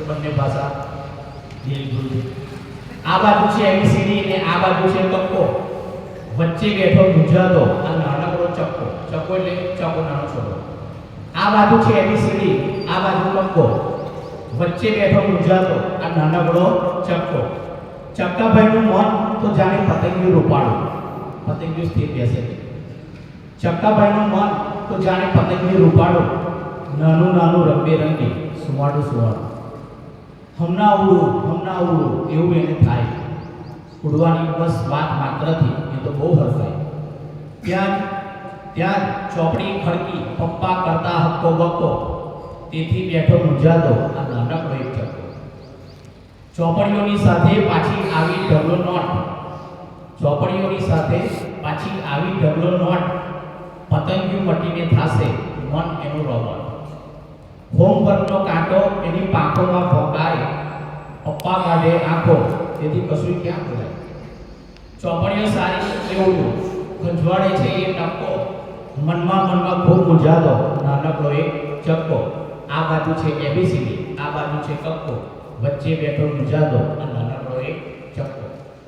એ બંને ભાષા બિલકુલ આ બાજુ છે એબીસીડી ને આ બાજુ છે કક્કો વચ્ચે બેઠો ગુજરાતો આ નાનકડો ચક્કો. ચક્કો એટલે ચક્કો નાનો છોકરો આ બાજુ છે એબીસીડી આ બાજુ કક્કો વચ્ચે બેઠો ગુજરાતો આ નાનકડો ચક્કો. ચક્કાભાઈનું મન તો જાણે પતંગિયું રૂપાળું. પતંગિયું સ્થિર બેસે. ચક્કાભાઈનું મન તો જાણે પતંગિયું રૂપાળું. નાનું નાનું રંગબેરંગી સુવાડું સુવાળું. હમણાં ઉડો હમણાં ઉડો એવું એને થાય. ઉડવાની બસ વાત માત્રથી, એ તો બહુ હસાય ત્યાં ત્યાં ચોપડી ખડકી પપ્પા કરતા હક્કો બક્કો તેથી બેઠો મૂંઝાતો, આ નાનકડો એક ચક્કો ચોપડીઓની સાથે પાછી આવી ઢગલો નોટ. ચોપડીઓની સાથે પાછી આવી ઢગલો નોટ. પતંગિયું મટીને થાશે, મન એનું રોબોટ હોમવર્કનો કાંટો એની પાંખોમાં ભોંકાય. પપ્પા કાઢે આંખો. તેથી કશું ક્યાં બોલાય? ચોપડીઓ સારી એવું ખંજવાળે છે એ ટપકો. મનમાં મનમાં ખૂબ મૂંઝાતો. નાનકડો એક ચક્કો. આ બાજુ છે એબીસીડી આ બાજુ છે કક્કો. વચ્ચે બેઠો મૂંઝાતો નાનકડો